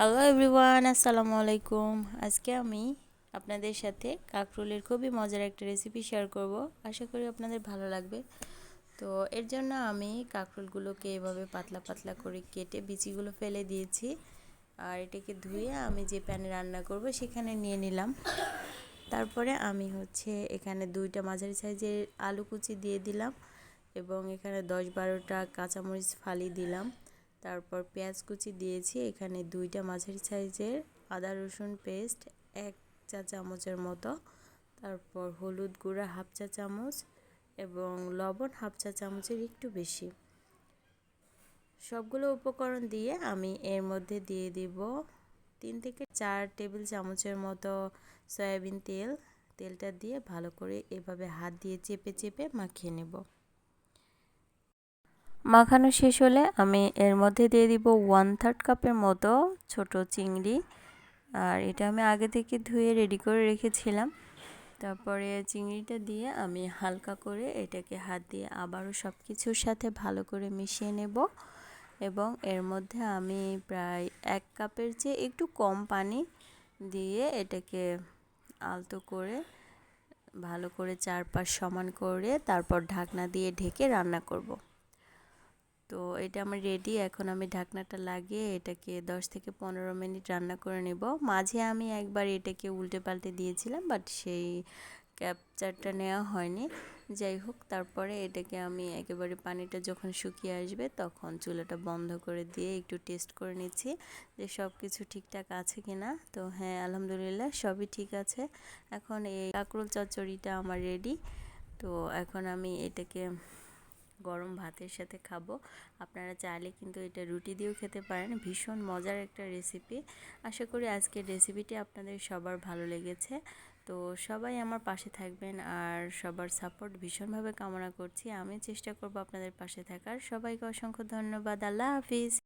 Hello everyone আসসালামু আলাইকুম আজকে আমি আপনাদের সাথে কাকরুলের খুবই মজার একটা রেসিপি শেয়ার করব। আশা করি আপনাদের ভালো লাগবে। তো এর জন্য আমি কাকরুলগুলোকে এভাবে পাতলা পাতলা করে কেটে বিচিগুলো ফেলে দিয়েছি। আর এটাকে ধুয়ে আমি যে প্যানে রান্না করব সেখানে নিয়ে নিলাম। তারপরে আমি হচ্ছে এখানে দুইটা মাঝারি সাইজের আলু কুচি দিয়ে দিলাম এবং এখানে দশ বারোটা কাঁচামরিচ ফালি দিলাম। তারপর পেঁয়াজ কুচি দিয়েছি, এখানে দুইটা মাঝারি সাইজের আদা রসুন পেস্ট, এক চা চামচের মতো। তারপর হলুদ গুঁড়া হাফ চা চামচ এবং লবণ হাফ চা চামচের একটু বেশি। সবগুলো উপকরণ দিয়ে আমি এর মধ্যে দিয়ে দিব তিন থেকে চার টেবিল চামচের মতো সয়াবিন তেল। তেলটা দিয়ে ভালো করে এভাবে হাত দিয়ে চেপে চেপে মাখিয়ে নেব। মাখানো শেষ হলে আমি এর মধ্যে দিয়ে দিব ওয়ান থার্ড কাপের মতো ছোট চিংড়ি। আর এটা আমি আগে থেকে ধুয়ে রেডি করে রেখেছিলাম। তারপরে চিংড়িটা দিয়ে আমি হালকা করে এটাকে হাত দিয়ে আবারও সব কিছুর সাথে ভালো করে মিশিয়ে নেব। এবং এর মধ্যে আমি প্রায় এক কাপের চেয়ে একটু কম পানি দিয়ে এটাকে আলতো করে ভালো করে চারপাশ সমান করে তারপর ঢাকনা দিয়ে ঢেকে রান্না করব। তো এটা আমার রেডি এখন আমি ঢাকনাটা লাগিয়ে এটাকে 10 থেকে পনেরো মিনিট রান্না করে নেব। মাঝে আমি একবার এটাকে উল্টে পাল্টে দিয়েছিলাম বাট সেই ক্যাপচারটা নেওয়া হয়নি। যাই হোক, তারপরে এটাকে আমি একেবারে পানিটা যখন শুকিয়ে আসবে, তখন চুলাটা বন্ধ করে দিয়ে একটু টেস্ট করে নিচ্ছি যে সব কিছু ঠিকঠাক আছে কি না তো হ্যাঁ আলহামদুলিল্লাহ সবই ঠিক আছে। এখন এই কাঁকরোল চচ্চড়িটা আমার রেডি তো এখন আমি এটাকে গরম ভাতের সাথে খাব। আপনারা চাইলে কিন্তু এটা রুটি দিয়েও খেতে পারেন। ভীষণ মজার একটা রেসিপি আশা করি আজকের রেসিপিটি আপনাদের সবার ভালো লেগেছে। তো সবাই আমার পাশে থাকবেন আর সবার সাপোর্ট ভীষণভাবে কামনা করছি। আমি চেষ্টা করব আপনাদের পাশে থাকার। সবাইকে অসংখ্য ধন্যবাদ। আল্লাহ হাফিজ।